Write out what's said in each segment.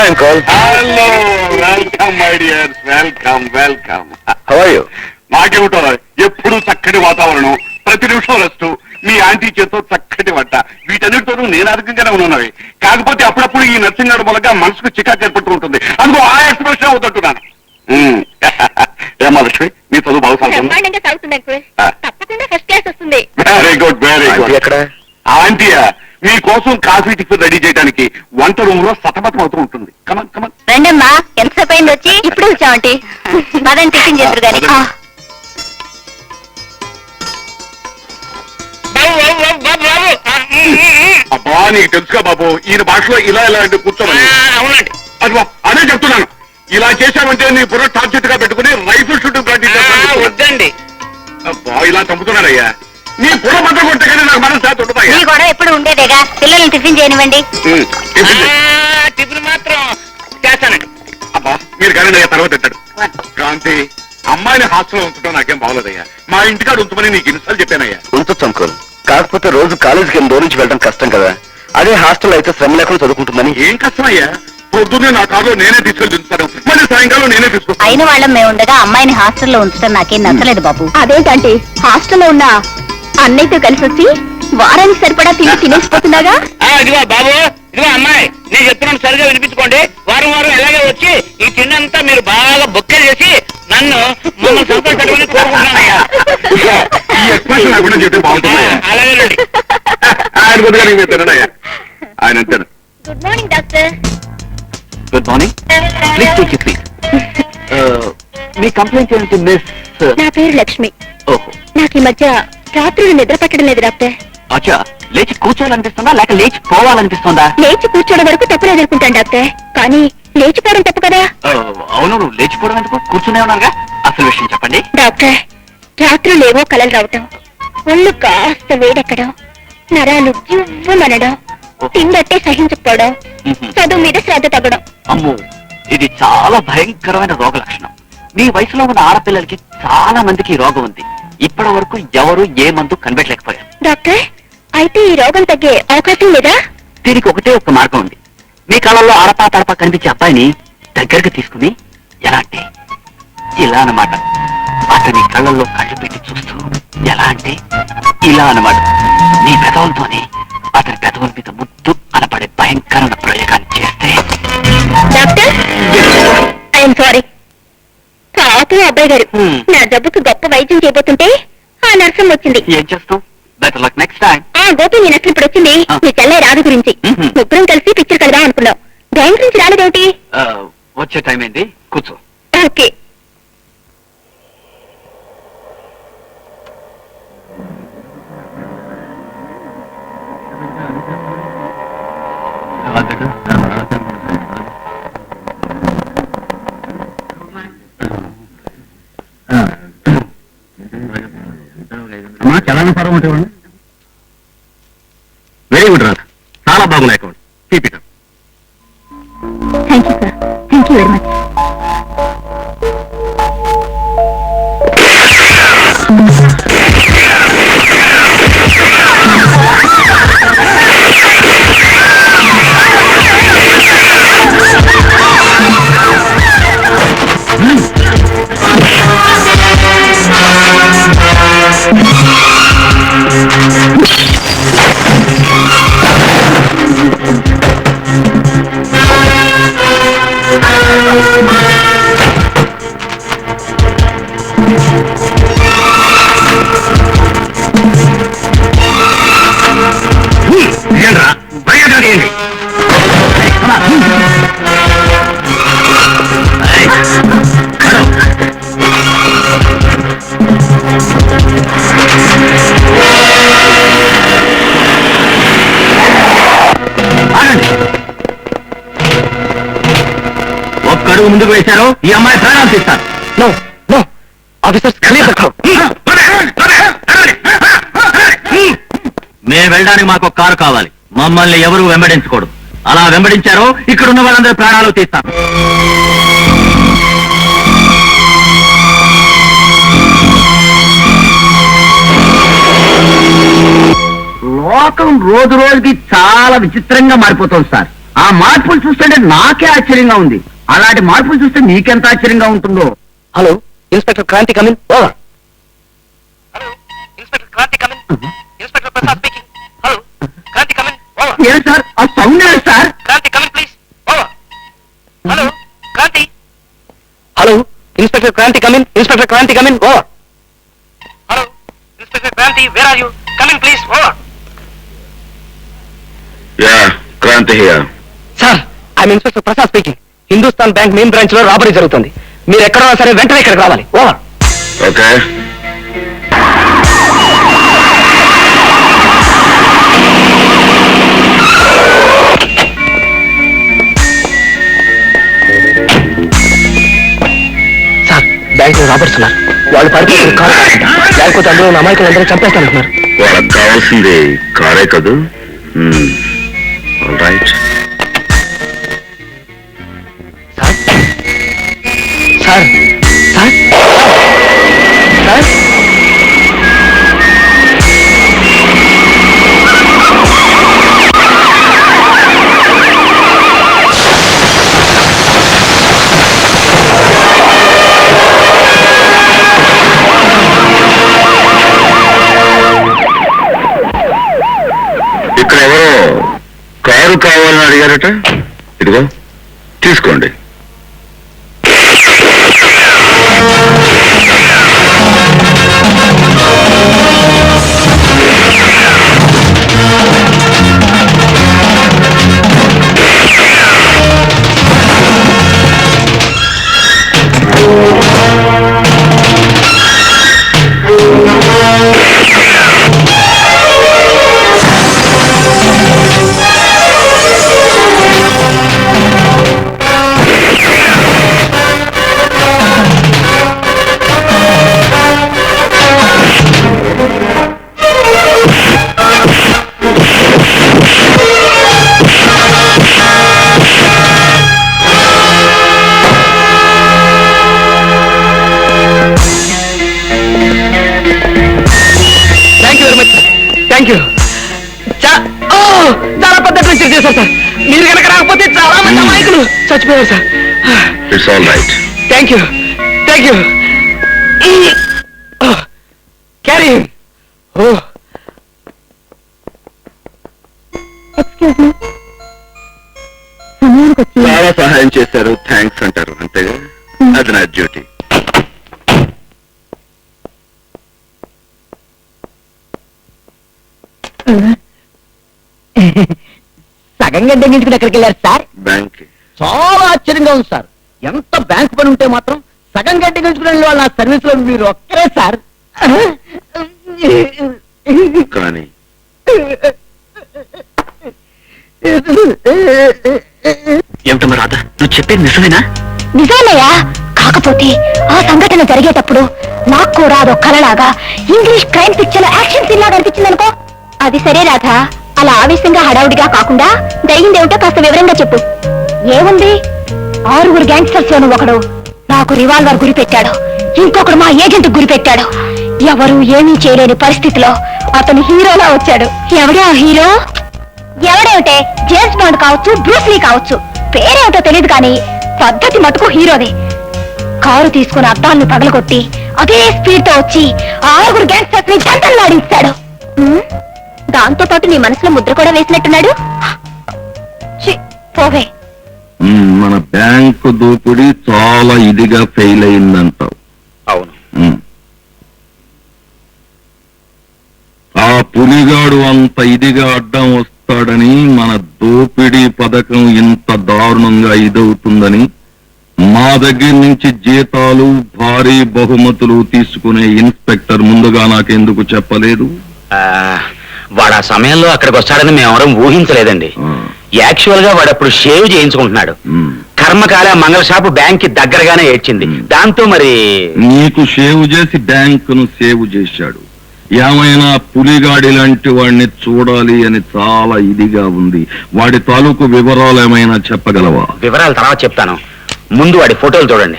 Hi uncle hello welcome my dear welcome welcome how are you నాకేమిటో ఎప్పుడు చక్కటి వాతావరణం. ప్రతి నిమిషం రెస్ట్. మీ ఆంటీ చేతో చక్కటి వంట. వీటన్నిటితోనూ నేను అధికంగానే ఉన్నవి కాకపోతే అప్పుడప్పుడు ఈ నర్సింగ్ గారి మూలంగా మనసుకు చికాకు ఏర్పడుతూ ఉంటుంది. అందుకో ఆ ఎక్స్ప్రెషన్ అవుతుంటున్నాను. ఏమా లక్ష్మి మీ చదువు బాగా సాగుతుంది? బ్రహ్మాండంగా సాగుతుంది అంకుల్. ఆ. తప్పకుండా ఫస్ట్ క్లాస్ వస్తుంది. Very good very aunty good ఎక్కడ? ఆంటీయా? మీ కోసం కాఫీ టిఫిన్ రెడీ చేయడానికి వంట రూమ్లో సతమతం అవుతూ ఉంటుంది. కమన్ కమన్ రండమ్మా ఎంతసేపు అయింది వచ్చి? ఇప్పుడు వచ్చామంటే మదన్ టిఫిన్ చేద్దరు గాని. ఆ, అబ్బా నీకు తెలుసుగా బాబు ఈయన భాషలో ఇలా ఇలా అంటే కూర్చోమని అవునండి. అదిగో అదే చెప్తున్నాను. ఇలా చేశామంటే నీ బుర్ర టార్గెట్గా పెట్టుకుని రైఫిల్ షూటింగ్ ప్రాక్టీస్. వద్దండి. అబ్బా ఇలా చంపుతున్నాడయ్యా. నీ నాకు మనసు శాతం మీ గొడవ ఎప్పుడు ఉండేదేగా? పిల్లల్ని టిఫిన్ చేయనివ్వండి. టిఫిన్ మాత్రం చేస్తానండి. అబ్బా మీరు కానీ అయ్యా తర్వాత తింటాడు. క్రాంతి అమ్మాయిని హాస్టల్లో ఉంచడం నాకేం బాగోలేదయ్యా. మా ఇంటికాడ ఉంచమని నీకు ఇన్నిసార్లు చెప్పానయ్యా. ఉంచొచ్చు అంకుల్ కాకపోతే రోజు కాలేజీకి ఎనిమిది రోజు నుంచి వెళ్ళడం కష్టం కదా. అదే హాస్టల్ అయితే శ్రమ లేకుండా చదువుకుంటుందని. ఏం కష్టమయ్యా? పొద్దున్నే నా కారులో నేనే తీసుకెళ్ళి దించుతాను. మళ్ళీ సాయంకాలం నేనే తీసుకొస్తాను. అయిన వాళ్ళం మేము ఉండగా అమ్మాయిని హాస్టల్లో ఉంచడం నాకేం నచ్చలేదు బాబు. అదేంటంటే? హాస్టల్లో ఉన్న అన్నయ్యతో కలిసి వచ్చి వారానికి సరిపడా తిని తినేసిపోతున్నాగా? ఆ, ఇదిగో బాబు ఇదిగో అమ్మాయి నేను చెప్తున్నాను సరిగా వినిపించుకోండి. వారం వారం ఎలాగే వచ్చి ఈ తిన్నంతా మీరు బాగా బొక్కే చేసి నన్ను మమ్మల్ని సంతోషపెట్టమని కోరుకుంటున్నానయ్యా. ఈ ఎక్స్ప్రెషన్ లేకుండా చెప్తే ఆ, బాగుంటుందయ్యా అలాగేనండి ఆయన కొద్దిగా నీకు తినడయ్యా ఆయన అంటాడు. Good morning doctor good morning please take you please me complaint ఏంటి మిస్ నా పేరు లక్ష్మి. ఓహో. నాకు ఈ మధ్య రాత్రులు నిద్ర పట్టడం లేదు డాక్టర్. అచ్చా లేచి కూర్చోవాలనిపిస్తుందా? లేక లేచి పోవాలనిపిస్తుందా? లేచి కూర్చోవడం వరకు తప్పలేదు అనుకుంటాను డాక్టర్. కానీ లేచిపోవడం తప్పు కదా? అవును లేచిపోవడం ఎందుకు? కూర్చునే ఉన్నారుగా? అసలు విషయం చెప్పండి. డాక్టర్ రాత్రులేవో కలలు రావటం ఒళ్ళు కాస్త వేడెక్కడం నరాలు జివ్వమనడం తిండట్టే సహించకపోవడం. చదువు మీద శ్రద్ధ తగ్గడం. అమ్మో ఇది చాలా భయంకరమైన రోగ లక్షణం మీ వయసులో ఉన్న ఆడపిల్లలకి చాలా మందికి ఈ రోగం ఉంది. ఇప్పటి వరకు ఎవరు ఏ మందు కనిపెట్టలేకపోయారు. డాక్టర్ అయితే ఈ రోగం తగ్గే అవకాశం లేదా? దీనికి ఒకటే ఒక మార్గం ఉంది. మీ కళల్లో అడపా తడపా కనిపించే అబ్బాయిని దగ్గరకు తీసుకుని ఎలా అంటే ఇలా అన్నమాట. అతని కళ్ళల్లో కళ్ళు పెట్టి చూస్తూ ఎలా అంటే ఇలా అన్నమాట. నీ పెదవులతోనే అతని పెదవుల మీద ముద్దు అనపడే భయంకరమైన ప్రయోగాన్ని చేస్తే. Doctor I'm sorry. పాపం అబ్బాయి గారు. నా జబ్బుకు గొప్ప వైద్యం చేయబోతుంటే ఆ నర్సం వచ్చింది. ఏం చేస్తాం? బెటర్ లక్ నెక్స్ట్ టైం ఆ గోపి ఇప్పుడు వచ్చింది. మీ చెల్లె రాధ గురించి. ముగ్గురం కలిసి పిక్చర్ కలదా అనుకున్నాం. దాని గురించి రాలేదేమిటి? వచ్చే టైం ఏంటి కూర్చో. ఓకే. చలనపరం అంటే వెరీ గుడ్ రాదు? చాలా బాగున్నాయి account. Keep it thank you sir thank you very much అడుగు ముందుకు వేశారు ఈ అమ్మాయి ప్రాణాలు తీస్తారు. No no. ఆఫీసర్స్ మేము వెళ్ళడానికి మాకు ఒక కారు కావాలి. మమ్మల్ని ఎవరు వెంబడించకూడదు అలా వెంబడించారో ఇక్కడ ఉన్న వాళ్ళందరూ ప్రాణాలు తీస్తాం లోకం రోజు రోజుకి చాలా విచిత్రంగా మారిపోతుంది సార్. ఆ మార్పులు చూస్తుంటే నాకే ఆశ్చర్యంగా ఉంది. అలాంటి మార్పులు చూస్తే నీకెంత ఆశ్చర్యంగా ఉంటుందో? Hello inspector Kranti come in. Over hello inspector Kranti come in. Inspector Prasad speaking. Hello Kranti come in. Over ఏం సార్? ఆ sound sir? Kranti come in please. Over hello Kranti. Hello inspector Kranti come in. Inspector Kranti come in. Over hello inspector Kranti where are you come in please over yeah Kranti here sir I'm inspector Prasad speaking Hindustan bank main బ్రాంచ్లో robbery జరుగుతుంది. మీరు ఎక్కడన్నా సరే వెంటనే ఇక్కడికి రావాలి. Over okay. Sir బ్యాంక్లో robbers ఉన్నారు వాళ్ళు పడిపోయి కారు లేకపోతే అందులో ఉన్న అమాయకులందరూ చంపేస్తానంటున్నారు. వాళ్ళకి కావాల్సింది కారే కదూ? Right sir. సార్. సార్. ఇక్కడ ఎవరో కారు కావాలని అడిగారట? ఇదిగో తీసుకోండి. చేశారు సార్ మీరు కనుక రాకపోతే చాలా మంది అమాయకులు చచ్చిపోయారు sir. It's all right thank you thank you carry oh excuse me సమయానికి వచ్చి చాలా సహాయం చేశారు. థ్యాంక్స్ అంటారు. అంతేగా? అది నా డ్యూటీ. సగం గంట తగ్గించుకుని ఎక్కడికి వెళ్ళారు సార్? బ్యాంక్ చాలా ఆశ్చర్యంగా ఉంది సార్. ఎంత బ్యాంక్ పని ఉంటే మాత్రం సగం వాళ్ళు నా సర్వీస్లో మీరు ఒక్కరే సార్. కానీ. ఏమిటమ్మా రాధా? నువ్వు చెప్పేది నిజమేనా? నిజాలయ్యా కాకపోతే ఆ సంఘటన జరిగేటప్పుడు నాకు కూడా అదో కలలాగా English crime picture action scene లాగా అనిపించింది అనుకో అది సరే రాధా. అలా ఆవేశంగా హడావుడిగా కాకుండా జరిగిందేమిటో కాస్త వివరంగా చెప్పు. ఏముంది? ఆరుగురు గ్యాంగ్స్టర్స్ లోను ఒకడు నాకు రివాల్వర్ గురి పెట్టాడు. ఇంకొకడు మా ఏజెంట్ గురి పెట్టాడు. ఎవరు ఏమీ చేయలేని పరిస్థితిలో అతను హీరోలా వచ్చాడు. ఎవడే ఆ హీరో? ఎవడేమిటే? జేమ్స్ బాండ్ కావచ్చు బ్రూస్లీ కావచ్చు. పేరేమిటో తెలియదు కానీ పద్ధతి మటుకు హీరోదే. కారు తీసుకుని అద్దాలను పగలగొట్టి అదే స్పీడ్తో వచ్చి ఆరుగురు గ్యాంగ్స్టర్స్ని జంటలాడించాడు దాంతో పాటు నీ మనసులో ముద్ర కూడా వేసినట్టున్నాడు? ఛీ, పోవే. మ్మ్, మన బ్యాంకు దోపిడీ చాలా ఇదిగా ఫెయిల్ అయిందంటావు. అవును. ఆ పులిగాడు అంత ఇదిగా అడ్డం వస్తాడని మన దోపిడీ పథకం ఇంత దారుణంగా ఇదవుతుందని మా దగ్గర నుంచి జీతాలు భారీ బహుమతులు తీసుకునే ఇన్స్పెక్టర్ ముందుగా నాకెందుకు చెప్పలేదు? వాడు ఆ సమయంలో అక్కడికి వస్తాడని మేమెవరం ఊహించలేదండి. యాక్చువల్గా వాడు అప్పుడు షేవ్ చేయించుకుంటున్నాడు. కర్మకాల మంగళ షాపు బ్యాంక్కి దగ్గరగానే ఏడ్చింది. దాంతో మరి నీకు సేవ్ చేసి బ్యాంకును సేవ్ చేశాడు. ఏమైనా పులిగాడి లాంటి వాడిని చూడాలి అని చాలా ఇదిగా ఉంది. వాడి తాలూకు వివరాలు ఏమైనా చెప్పగలవా? వివరాలు తర్వాత చెప్తాను. ముందు వాడి ఫోటోలు చూడండి.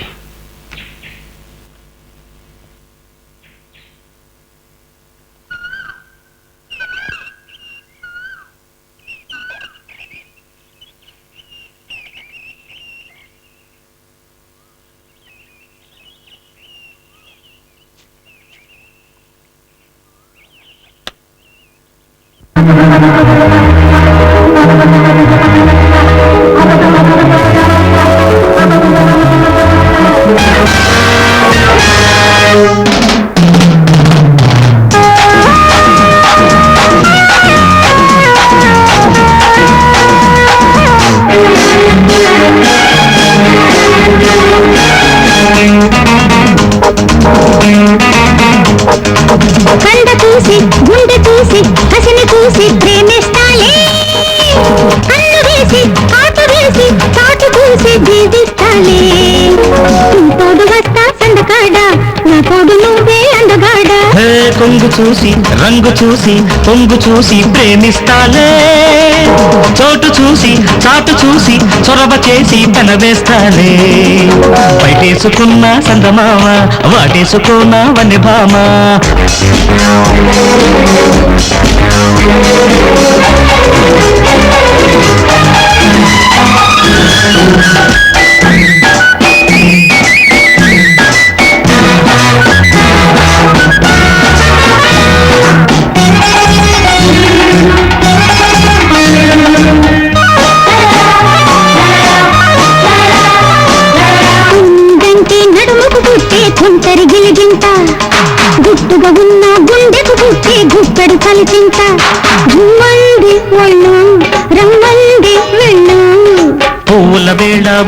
రంగు చూసి రంగు చూసి పొంగు చూసి ప్రేమిస్తాలే చోటు చూసి చాటు చూసి చొరవ చేసి పెనవేస్తాలే బయటేసుకున్న సందమామ వాటేసుకున్న వన్ని భామ కుందంటి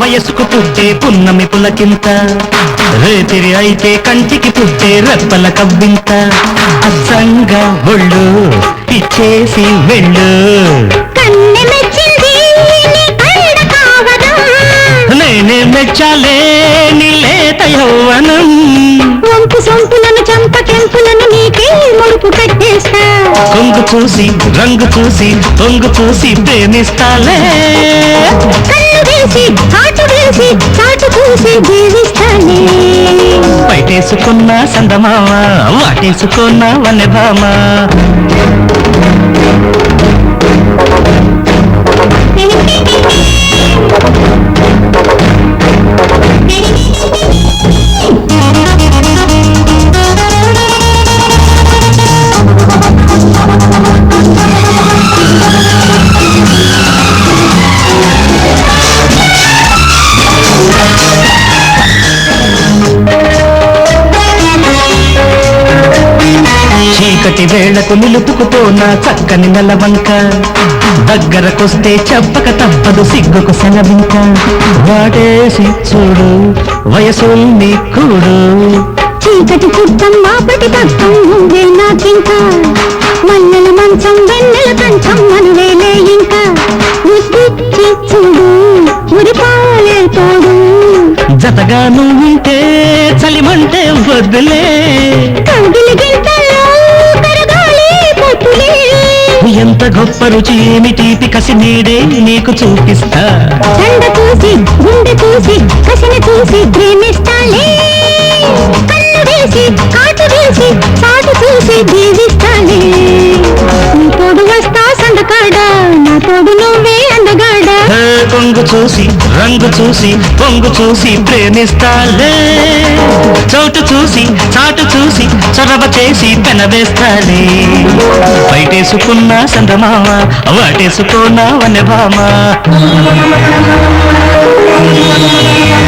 వయసుకు పుట్టే పున్నమి పులకింత. రేతిరి అయితే కంటికి పుట్టే రెప్పల కవ్వింత. అచ్చంగా ఒళ్ళు ఇచ్చేసి వెళ్ళు నేనే మెచ్చాలే నీ లేత యౌవనం. ముడుపు కట్టేస్తా కొంగు చూసి రంగు చూసి పొంగు చూసి ప్రేమిస్తాలే. కన్ను వేసి ఆటు వేసి చాటు చూసి జీవిస్తానే బయటేసుకున్న సందమామ వాటేసుకున్న వన్నె భామ. చీకటి వేళకు నిలుపుకుపోన చక్కని నెలవంక దగ్గరకొస్తే చెప్పక తప్పదు సిగ్గుకు సెలవింక వాడేసి చూడు వయసుల్ని కూడు. చీకటి చుట్టం మాపటి పట్టం నువ్వే నాకింకా మల్లెల మంచం వెన్నెల కంచం మనవేలే ఇంకా. ముద్దిచ్చి చూడు మురిపాలే తోడు జతగా నువ్వుంటే చలిమంటే వద్దులే. కౌగిలి ఎంత గొప్ప రుచి ఏమిటి కసి నీడే నీకు చూపిస్తా. చండ చూసి గుండె చూసి కసిన చూసి ప్రేమిస్తాలే. వేసి కాటు వేసి చాటు చూసి రంగు చూసి పొంగు చూసి ప్రేమిస్తాలే. చోటు చూసి చాటు చూసి చొరవ చేసి పెనవేస్తాలే. బయటేసుకున్నా సందమామ వాటేసుకున్నా వనభామా